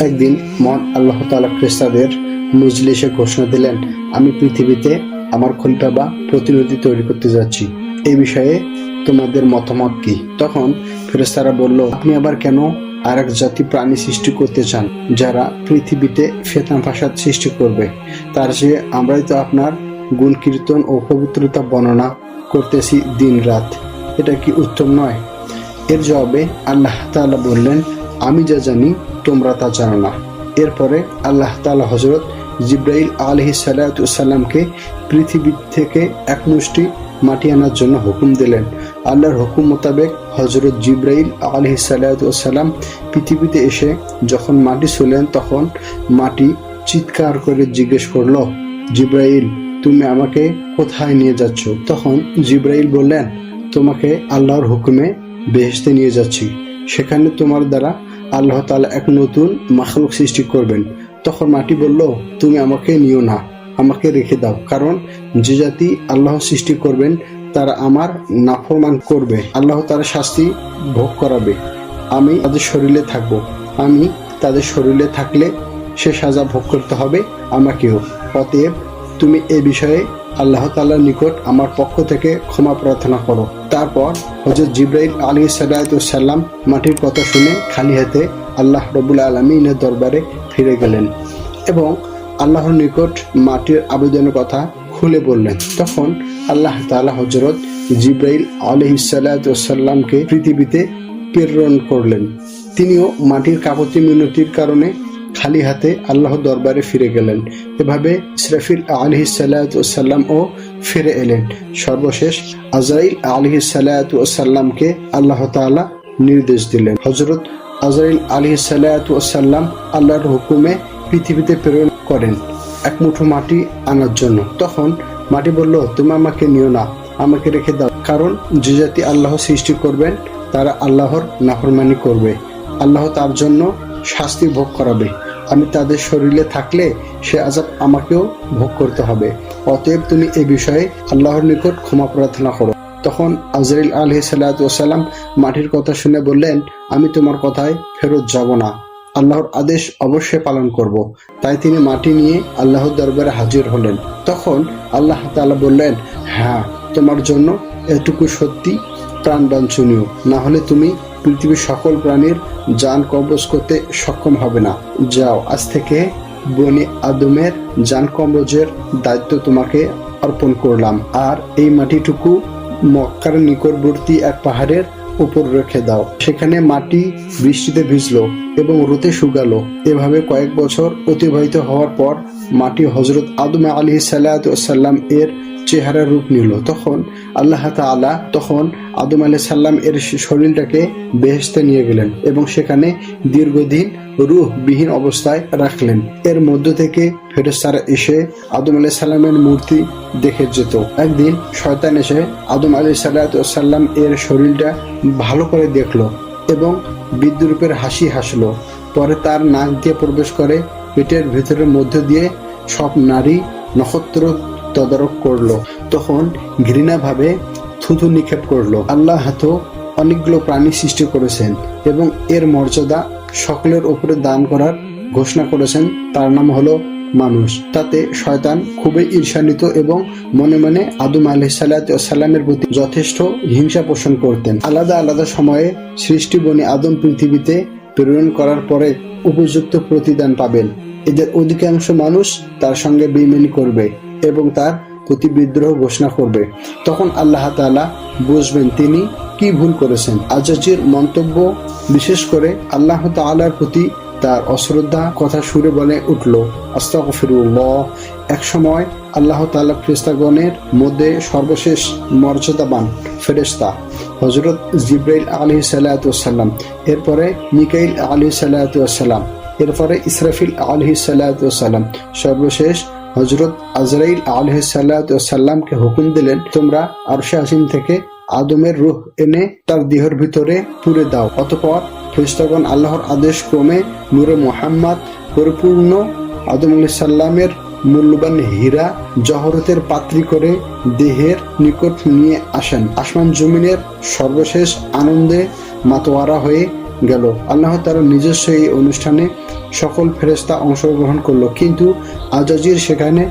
একদিন মহান আল্লাহ তালা খ্রিস্টাদের মজলিসে ঘোষণা দিলেন, আমি পৃথিবীতে আমার খলিফা বা প্রতিনিধি তৈরি করতে যাচ্ছি। এই বিষয়ে তোমাদের মতামত কি? তখন ফেরেস্তারা বলল, আপনি আবার কেন আর এক জাতি প্রাণী সৃষ্টি করতে চান, যারা পৃথিবীতে ফেতনা ফাসাদ সৃষ্টি করবে? তার চেয়ে আমরাই তো আপনার গুণ কীর্তন ও পবিত্রতা বর্ণনা করতেছি দিন রাত এটা কি উত্তম নয়? এর জবাবে আল্লাহ তাআলা বললেন আমি যা জানি, তোমরা তা জানো না। এরপরে আল্লাহ তাআলা হজরত জিব্রাইল আলহি সাল্লামকে পৃথিবী থেকে এক মুষ্টি মাটি আনার জন্য হুকুম দিলেন। আল্লাহর হুকুম মোতাবেক হজরত জিব্রাইল আলহি সাল্লাম পৃথিবীতে এসে যখন মাটি শুলেন তখন মাটি চিৎকার করে জিজ্ঞেস করল, জিব্রাইল, তুমি আমাকে কোথায় নিয়ে যাচ্ছ? তখন জিব্রাইল বললেন, তোমাকে আল্লাহর হুকুমে বেহেশতে নিয়ে যাচ্ছি। সেখানে তোমার দ্বারা আল্লাহ তালা এক নতুন মাখলুক সৃষ্টি করবেন। তখন মাটি বলল, তুমি আমাকে নিও না, আমাকে রেখে দাও। কারণ যে জাতি আল্লাহ সৃষ্টি করবেন, তারা আমার নাফরমান করবে। আল্লাহ তার শাস্তি ভোগ করাবে। আমি তাদের শরীরে থাকব। আমি তাদের শরীরে থাকলে সে সাজা ভোগ করতে হবে আমাকেও। অতএব তুমি এ বিষয়ে আল্লাহ তাআলার নিকট আমার পক্ষ থেকে ক্ষমা প্রার্থনা করো। তারপর হজরত জিব্রাইল আলী সাল্লাম মাটির কথা শুনে খালি হাতে আল্লাহ রবুল আলমিনের দরবারে ফিরে গেলেন এবং আল্লাহর নিকট মাটির আবেদনের কথা খুলে বললেন। তখন আল্লাহ তাআলা হজরত জিব্রাইল আলহি সাল্লামকে পৃথিবীতে প্রেরণ করলেন। তিনিও মাটির কাপতি মিনতির কারণে খালি হাতে আল্লাহ দরবারে ফিরে গেলেন। এভাবে ইসরাফিল আলহি ও ফিরে এলেন। সর্বশেষ আজরাইল আলহি সাল্লামকে আল্লাহ তাআলা নির্দেশ দিলেন। হজরত আজরাইল আলহি সাল্লাম আল্লাহর হুকুমে পৃথিবীতে প্রেরণ করেন এক মুঠো মাটি আনার জন্য। তখন মাটি বলল, তুমি আমাকে নিও না, আমাকে রেখে দাও। কারণ যে জাতি আল্লাহ সৃষ্টি করবেন, তারা আল্লাহর নাফরমানি করবে। আল্লাহ তার জন্য শাস্তি ভোগ করাবে। আমি তাদের শরীরে থাকলে সে আজাব আমাকেও ভোগ করতে হবে। অতএব তুমি এই বিষয়ে আল্লাহর নিকট ক্ষমা প্রার্থনা করো। তখন আজরাইল আলহি সাল্লাম মাটির কথা শুনে বললেন, আমি তোমার কথায় ফেরত যাব না। আল্লাহর আদেশ অবশ্যই পালন করব। তাই তিনি মাটি নিয়ে আল্লাহর দরবারে হাজির হলেন। তখন আল্লাহ তাআলা বললেন হ্যাঁ তোমার জন্য এটুকু সত্যি প্রাণ বাঞ্ছনীয় না হলে তুমি পৃথিবীর সকল প্রাণীর যান কবজ করতে সক্ষম হবে না। যাও, আজ থেকে বনি আদমের যান কবজের দায়িত্ব তোমাকে অর্পণ করলাম। আর এই মাটিটুকু মক্কার নিকটবর্তী এক পাহাড়ের উপর রেখে দাও। সেখানে মাটি বৃষ্টিতে ভিজলো এবং রোতে শুকালো। এভাবে কয়েক বছর অতিবাহিত হওয়ার পর মাটি হজরত আদম আলী সাল্লাম এর চেহারা রূপ নিল। তখন আল্লাহ তাআলা তখন আদম আলি সাল্লাম এর শরীরটাকে বেহেস্তে নিয়ে গেলেন এবং সেখানে দীর্ঘদিন রুহ বিহীন অবস্থায় রাখলেন। এর মধ্য থেকে ফেরেস্তারা এসে আদম আলি সাল্লামের মূর্তি দেখে যেত। একদিন শয়তান এসে আদম আলি সাল্লাম এর শরীরটা ভালো করে দেখল এবং বিদ্যুরূপের হাসি হাসলো। পরে তার নাক দিয়ে প্রবেশ করে পেটের ভেতরের মধ্য দিয়ে সব নারী নক্ষত্র তদারক করল। তখন ঘৃণাভাবে থুথু নিক্ষেপ করল। আল্লাহ তো অনেকগুলো প্রাণী সৃষ্টি করেছেন এবং এর মর্যাদা সকলের উপরে দান করার ঘোষণা করেছেন। তার নাম হলো মানুষ। তাতে শয়তান খুবই ঈর্ষান্বিত এবং মনে মনে আদম আলহ সাল্লামের প্রতি যথেষ্ট হিংসা পোষণ করতেন। আলাদা আলাদা সময়ে সৃষ্টি বনে আদম পৃথিবীতে প্রেরণ করার পরে উপযুক্ত প্রতিদান পাবেন। এদের অধিকাংশ মানুষ তার সঙ্গে বেইমানি করবে। এবং তার প্রতি বিদ্রোহ ঘোষণা করবে। তখন আল্লাহ তাআলা বুঝবেন তিনি কি ভুল করেছেন। আজাজির মন্তব্য বিশেষ করে আল্লাহ তাআলার প্রতি তার অশ্রদ্ধা কথা সুরে বলে উঠল, আস্তাগফিরুল্লাহ। এক সময় আল্লাহ তাআলা ফেরেশতাগণের মধ্যে সর্বশেষ মর্যাদাবান ফেরেশতা হজরত জিব্রাইল আলী সাল্লাম এরপরে মিকাইল আলী সাল্লাম এরপরে ইসরাফিল আলহি সাল্লাম সর্বশেষ হজরত আজরাইল আলহ সাল্লামকে হুকুম দিলেন, তোমরা আরশে আসিম থেকে আদমের রুহ এনে তার দেহের ভিতরে পুরে দাও। অতপর খ্রিস্টগণ আল্লাহর আদেশ ক্রমে নূরে মোহাম্মদ, পরিপূর্ণ আদম আলি সাল্লামের মূল্যবান হীরা জহরতের পাত্রী করে দেহের নিকট নিয়ে আসেন। আসমান জমিনের সর্বশেষ আনন্দে মাতোয়ারা হয়ে গেল। আল্লাহ তারা নিজস্ব এই অনুষ্ঠানে সকল ফেরেস্তা অংশগ্রহণ করল, কিন্তু আজাজির সেখানে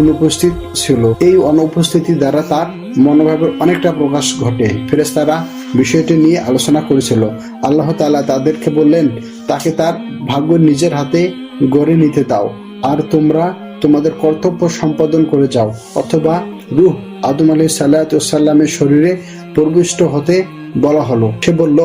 অনুপস্থিত ছিল। এই অনুপস্থিতি দ্বারা তার মনোভাবের অনেকটা প্রকাশ ঘটে। ফেরেস্তারা বিষয়টি নিয়ে আলোচনা করেছিল। আল্লাহ তালা তাদেরকে বললেন, তাকে তার ভাগ্য নিজের হাতে গড়ে নিতে দাও, আর তোমরা তোমাদের কর্তব্য সম্পাদন করে যাও। অথবা রুহ আদম আলী সাল্লামের শরীরে প্রবিষ্ট হতে বলা হলো। সে বলল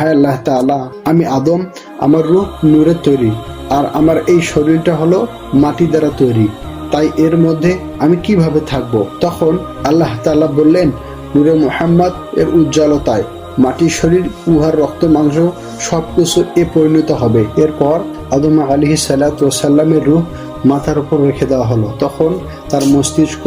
আল্লাহ তাআলা, আমি আদম, আমার রূহ নূরের তৈরি, আর আমার এই শরীরটা হলো মাটি দ্বারা তৈরি। তাই এর মধ্যে আমি কীভাবে থাকব? তখন আল্লাহ তাআলা বললেন, নূরে মোহাম্মদ এর উজ্জ্বলতায়, মাটির শরীর, উহার রক্ত, মাংস সবকিছু এ পরিণত হবে। এরপর আদম আলী সাল্লামের রূহ মাথার উপর রেখে দেওয়া হলো। তখন তার মস্তিষ্ক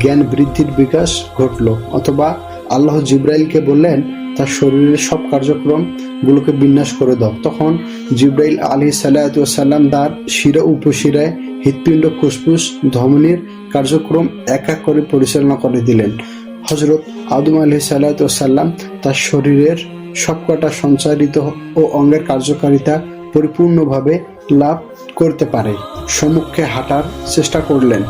জ্ঞান বৃদ্ধির বিকাশ ঘটলো, অথবা আল্লাহ জিব্রাইলকে বললেন তার শরীরের সব কার্যক্রম গুলোকে বিন্যাস করে দাও। তখন জিব্রাইল আলী সাল্লাম তার শিরা উপশিরায় হৃৎপিণ্ড, ফুসফুস, ধমনির কার্যক্রম এক এক করে পরিচালনা করে দিলেন। হজরত আদম আলী সাল্লাম তার শরীরের সবকটা সঞ্চারিত ও অঙ্গের কার্যকারিতা পরিপূর্ণভাবে লাভ করতে পারে। সম্মুখে হাঁটার চেষ্টা করলেন।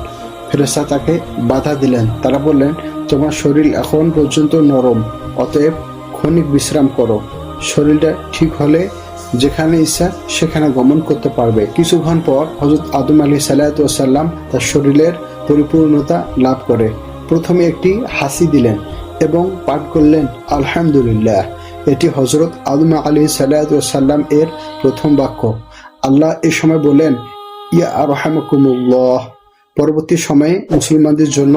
ফেরেশতা তাকে বাধা দিলেন। তারা বললেন, তোমার শরীর এখন পর্যন্ত নরম, অতএব ক্ষণিক বিশ্রাম করো। শরীরটা ঠিক হলে যেখানে ইচ্ছা সেখানে গমন করতে পারবে। কিছুক্ষণ পর হজরত আদম আলী সাল্লাম তার শরীরের পরিপূর্ণতা লাভ করে। প্রথমে একটি হাসি দিলেন এবং পাঠ করলেন, আলহামদুলিল্লাহ। এটি হজরত আদম আলী সাল্লাম এর প্রথম বাক্য। আল্লাহ এ সময় বলেন ইয়া আরহামকুমুল্লাহ। পরবর্তী সময়ে মুসলমানদের জন্য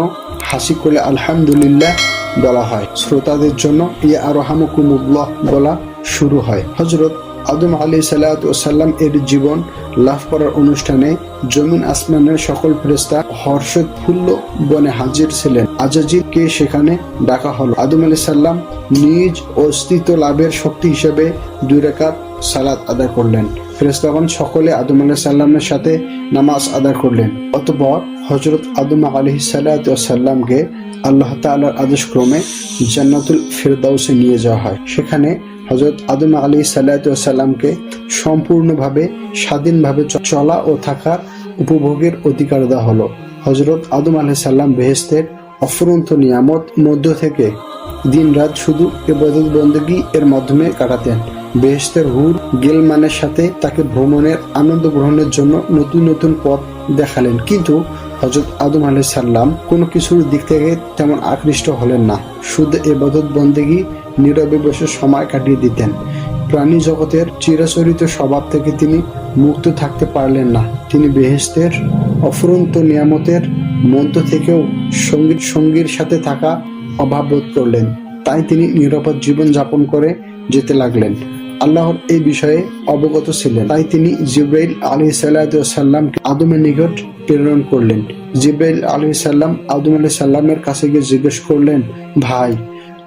হাসি করলে, আলহামদুলিল্লাহ। বলা হয়। শ্রোতাদের জন্য ইয়া আরহামকুমুল্লাহ বলা শুরু হয়। হজরত আদম আলী সাল্লাম এর জীবন লাভ করার অনুষ্ঠানে জমিন আসমানের সকল ফেরেস্তা হর্ষোৎফুল্ল বনে হাজির ছিলেন। আজাজিরকে সেখানে ডাকা হলো? আদম আলী সাল্লাম নিজ অস্তিত্ব লাভের শক্তি হিসেবে দুই রেখাত সালাত আদায় করলেন। ফেরেস্তাগণ সকলে আদম আলাহ সাল্লামের সাথে নামাজ আদায় করলেন। অতপর হজরত আদম আলহি সাল্লামকে আল্লাহ তালার আদেশ ক্রমে জান্নাতুল ফেরদাউসে নিয়ে যাওয়া হয়। সেখানে হজরত আদম আলী সাল্লামকে সম্পূর্ণভাবে, স্বাধীনভাবে চলা ও থাকার উপভোগের অধিকার দেওয়া হলো। হজরত আদম আলাহ সাল্লাম বেহেস্তের অফুরন্ত নিয়ামত মধ্য থেকে দিন রাত শুধু এবাদত বন্দগি এর মাধ্যমে কাটাতেন। বেহেস্তের হুর গেলমানের সাথে তাকে ভ্রমণের আনন্দ গ্রহণের জন্য নতুন নতুন পথ দেখালেন। কিন্তু হজরত আদম আলি সাল্লাম কোনো কিছুর দিক থেকে তেমন আকৃষ্ট হলেন না। শুধু এবাদত বন্দেগি নীরবে বসে সময় কাটিয়ে দিতেন। প্রাণী জগতের চিরাচরিত স্বভাব থেকে তিনি মুক্ত থাকতে পারলেন না। তিনি বেহেস্তের অফুরন্ত নিয়ামতের মধ্য থেকেও সংগীত সঙ্গীর সাথে থাকা অভাব বোধ করলেন। তাই তিনি নিরাপদ জীবন যাপন করে যেতে লাগলেন। আল্লাহর এই বিষয়ে অবগত ছিলেন। তাই তিনি জিব্রাইল আলী সাল্লামকে আদমের নিকট প্রেরণ করলেন। জিব্রাইল আলী সাল্লাম আদম আলী সাল্লামের কাছে গিয়ে জিজ্ঞেস করলেন, ভাই,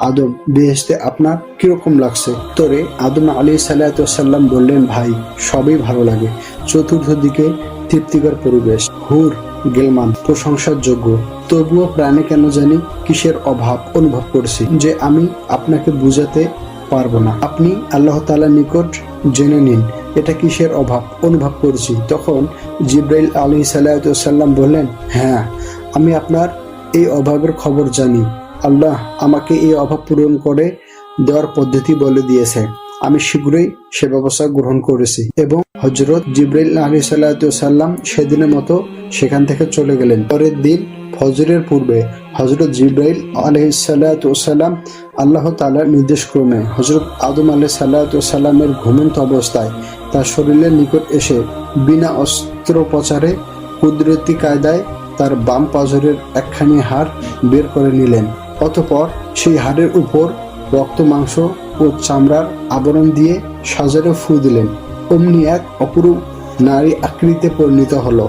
আদম বেহেস্তে আপনার কীরকম লাগছে? তোরে আদম আলী সাল্লাম বললেন, ভাই, সবই ভালো লাগে। চতুর্থ দিকে তৃপ্তিকর পরিবেশ। হুর, গেলমান প্রশংসার যোগ্য তবুও প্রাণে কেন জানি কিসের অভাব অনুভব করছি। যে আমি আপনাকে বুঝাতে পারব না। আপনি আল্লাহ তাআলার নিকট জেনে নিন, এটা কিসের অভাব? অনুভব করছি। তখন জিব্রাইল আলী সাল্লাম বললেন হ্যাঁ আমি আপনার এই অভাবের খবর জানি। আল্লাহ আমাকে এই অভাব পূরণ করে দেওয়ার পদ্ধতি বলে দিয়েছে। আমি শীঘ্রই সে ব্যবস্থা গ্রহণ করেছি। এবং হজরত জিব্রাইল আলী সাল্লাহ সাল্লাম সেদিনের মতো সেখান থেকে চলে গেলেন। পরের দিন ফজরের পূর্বে হজরত জিব্রাইল আলহিসাল্লাম আল্লাহ তালার নির্দেশ ক্রমে হজরত আদম আলহ সাল্লামের ঘুমন্ত অবস্থায় তার শরীরের নিকট এসে বিনা অস্ত্রোপচারে কুদরতি কায়দায় তার বাম পাজরের একখানি হাড় বের করে নিলেন। অতপর সেই হাড়ের উপর রক্ত, মাংস ও চামড়ার আবরণ দিয়ে সাজারে ফু দিলেন। অমনি এক অপরূপ নারী আকৃতিতে পরিণত হলো।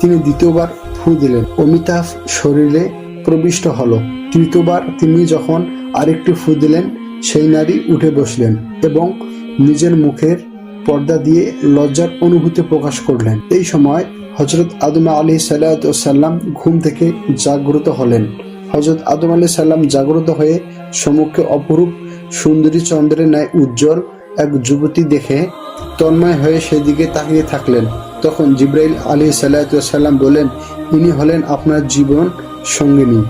তিনি দ্বিতীয়বার ফু দিলেন। অমিতাভ শরীরে প্রবিষ্ট হলো। তৃতীয়বার তিনি যখন আরেকটি ফু দিলেন, সেই নারী উঠে বসলেন এবং নিজের মুখের পর্দা দিয়ে লজ্জার অনুভূতি প্রকাশ করলেন। এই সময় হজরত আদম আলী সাল্লাম ঘুম থেকে জাগ্রত হলেন। হজরত আদম আলী সাল্লাম জাগ্রত হয়ে সম্মুখে অপরূপ সুন্দরী চন্দ্রের ন্যায় উজ্জ্বল এক যুবতী দেখে তন্ময় হয়ে সেদিকে তাকিয়ে থাকলেন। তখন জিব্রাইল আলী সাল্লাম বলেন ইনি হলেন আপনার জীবন সঙ্গিনী,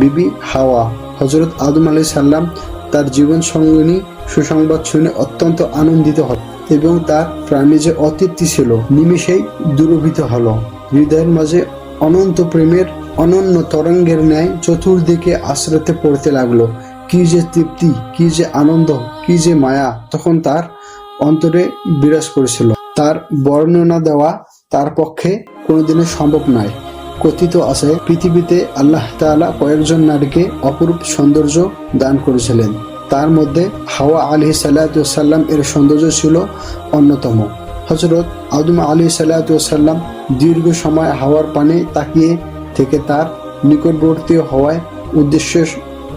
বিবি হাওয়া। হজরত আদম আলী সাল্লাম তার জীবন সঙ্গিনী সুসংবাদ শুনে অত্যন্ত আনন্দিত হল এবং তার প্রাণী যে অতৃপ্তি ছিল, নিমিষেই দুরভিত হলো। হৃদয়ের মাঝে অনন্ত প্রেমের, অনন্য তরঙ্গের ন্যায় চতুর্দিকে আশ্রতে পড়তে লাগল। কি যে তৃপ্তি, কি যে আনন্দ, কি যে মায়া তখন তার অন্তরে বিরাজ করেছিল। তার বর্ণনা দেওয়া তার পক্ষে কোনোদিনও সম্ভব নয়। কথিত আছে, পৃথিবীতে আল্লাহ তাআলা কয়েকজন নারীকে অপরূপ সৌন্দর্য দান করেছিলেন। তার মধ্যে হাওয়া আলী সাল্লাম এর সৌন্দর্য ছিল অন্যতম। হজরত আদম আলী সাল্লাম দীর্ঘ সময় হাওয়ার পানে তাকিয়ে থেকে তার নিকটবর্তী হওয়ায় উদ্দেশ্যের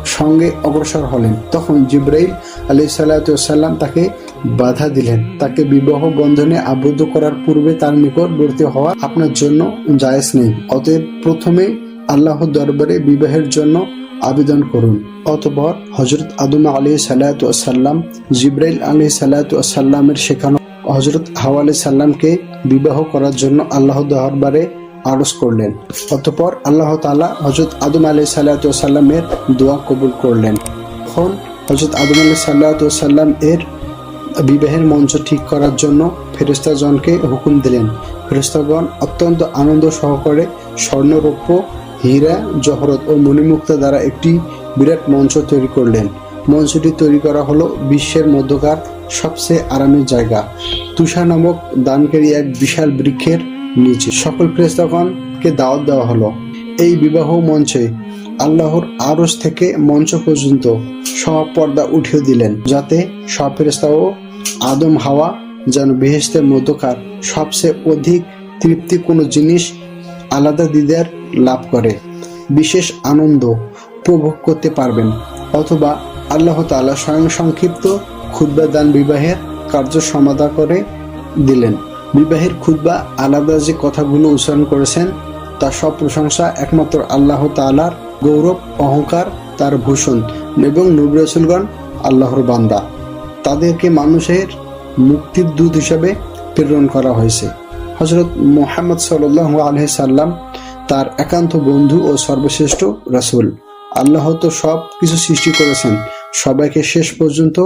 সঙ্গে অগ্রসর হলেন। তখন জিব্রাইল আলী সাল্লাম তাকে বাধা দিলেন। তাকে বিবাহ বন্ধনে আবদ্ধ করার পূর্বে তার নিকটবর্তী হওয়া আপনার জন্য জায়েজ নেই। অতএব প্রথমে আল্লাহ দরবারে বিবাহের জন্য আবেদন করুন। অতপর হজরত আদম আলী সাল্লাম জিব্রাইল আলী সাল্লামের শেখানো হজরত হাওয়া আলী সাল্লামকে বিবাহ করার জন্য আল্লাহ দরবারে আরজ করলেন। অতপর আল্লাহ তাআলা হজরত আদম আলী সাল্লামের দোয়া কবুল করলেন। তখন হজরত আদম আলী সাল্লাম এর বিবাহের মঞ্চ ঠিক করার জন্য ফেরেস্তাজনকে হুকুম দিলেন। ফেরেস্তাগণ অত্যন্ত আনন্দ সহকারে স্বর্ণরৌপ্য, হীরা, জহরত ও মণিমুক্তা দ্বারা একটি বিরাট মঞ্চ তৈরি করলেন। মঞ্চটি তৈরি করা হলো বিশ্বের মধ্যকার সবচেয়ে আরামের জায়গা। তুষার নামক দানকারী এক বিশাল বৃক্ষের নিচে। সকল ফেরেস্তাগণকে দাওয়াত দেওয়া হলো। এই বিবাহ মঞ্চে আল্লাহর আরস থেকে মঞ্চ পর্যন্ত সব পর্দা উঠিয়ে দিলেন, যাতে সব ও আদম হাওয়া যেন বেহেস্তের মধ্যকার সবচেয়ে অধিক তৃপ্তি কোনো জিনিস আলাদা দিদার লাভ করে। বিশেষ আনন্দ উপভোগ করতে পারবেন, অথবা আল্লাহ তাআলা স্বয়ং সংক্ষিপ্ত ক্ষুদ্র দান বিবাহের কার্য সমাধা করে দিলেন। বিবাহের খুদ্া আলাদা যে কথাগুলো উচ্চারণ করেছেন তার সব প্রশংসা একমাত্র আল্লাহ তাআলার গৌরব, অহংকার, তার ভূষণ এবং নবরাসুলগণ আল্লাহর বান্দা। তাদেরকে মানুষের মুক্তির দূত হিসাবে প্রেরণ করা হয়েছে। হজরত মোহাম্মদ সাল্লাহ সাল্লাম তার একান্ত বন্ধু ও সর্বশ্রেষ্ঠ রাসূল। আল্লাহ তো সব কিছু সৃষ্টি করেছেন। সবাইকে শেষ পর্যন্ত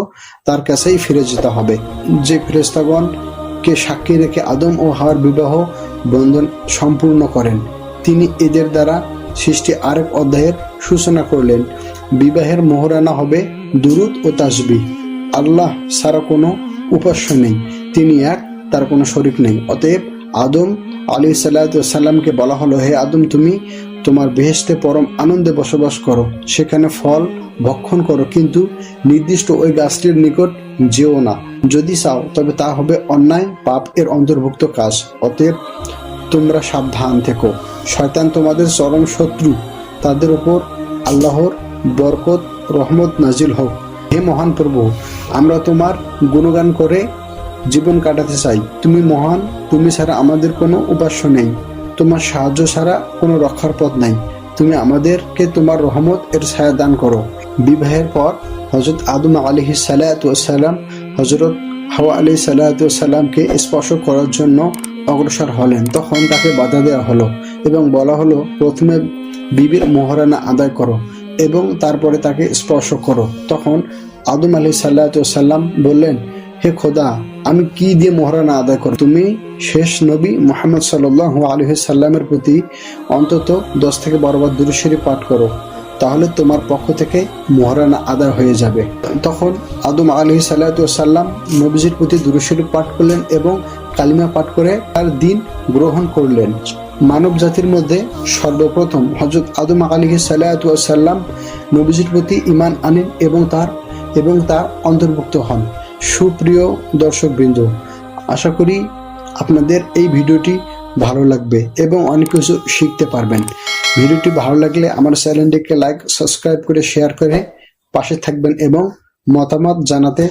তার কাছেই ফিরে যেতে হবে। যে ফেরেস্তাগণ কে সাক্ষী রেখে আদম ও হাওয়ার বিবাহ বন্ধন সম্পূর্ণ করেন, তিনি এদের দ্বারা সৃষ্টি আরেক অধ্যায়ের সূচনা করলেন, বিবাহের মোহরানা হবে দুরুদ ও তাসবি আল্লাহ ছাড়া কোনো উপাস্য নেই, তিনি এক, তার কোনো শরিক নেই। অতএব আদম আলী সাল্লামকে বলা হলো, হে আদম, তুমি তোমার বেহেস্তে পরম আনন্দে বসবাস করো, সেখানে ফল ভক্ষণ করো, কিন্তু নির্দিষ্ট ওই গাছটির নিকট যেও না। যদি চাও, তবে তা হবে অন্যায়, পাপ এর অন্তর্ভুক্ত কাজ। অতএব তোমরা সাবধান থেকো। শয়তান তোমাদের চরম শত্রু। তাদের ওপর আল্লাহর বরকত, রহমত নাজিল হোক। হে মহান প্রভু, আমরা তোমার গুণগান করে জীবন কাটাতে চাই। তুমি মহান, তুমি ছাড়া আমাদের কোনো উপাস্য নেই। তোমার সাহায্য ছাড়া কোনো রক্ষার পথ নাই। তুমি আমাদেরকে তোমার রহমত, এর ছায়া দান করো। বিবাহের পর হজরত আদম আলী সালাম হজরত হাওয়া আলী সাল্লামকে স্পর্শ করার জন্য অগ্রসর হলেন। তখন তাকে বাধা দেওয়া হলো এবং বলা হলো, প্রথমে বিবির মোহরানা আদায় করো এবং তারপরে তাকে স্পর্শ করো। তখন আদম আলী সাল্লাম বললেন, হে খোদা, আমি কি দিয়ে মোহরানা আদায় করো তুমি শেষ নবী মোহাম্মদ সাল্লাহ আলী সাল্লামের প্রতি অন্তত দশ থেকে বারো বার দুরুশরী পাঠ করো, তাহলে তোমার পক্ষ থেকে মোহরানা আদায় হয়ে যাবে। তখন আদম আলী সাল্লাম নবীজির প্রতি দুরুশরী পাঠ করলেন এবং কালিমা পাঠ করে তার দিন গ্রহণ করলেন। মানব জাতির মধ্যে সর্বপ্রথম হজরত আদম আলী সাল্লাম নবীজির প্রতি ইমান আনেন এবং তার এবং তার অন্তর্ভুক্ত হন। সুপ্রিয় দর্শকবৃন্দ, আশা করি আপনাদের এই ভিডিওটি ভালো লাগবে এবং অনেক কিছু শিখতে পারবেন। ভিডিওটি ভালো লাগলে আমার চ্যানেলটিকে লাইক, সাবস্ক্রাইব করে শেয়ার করে পাশে থাকবেন এবং মতামত জানাতে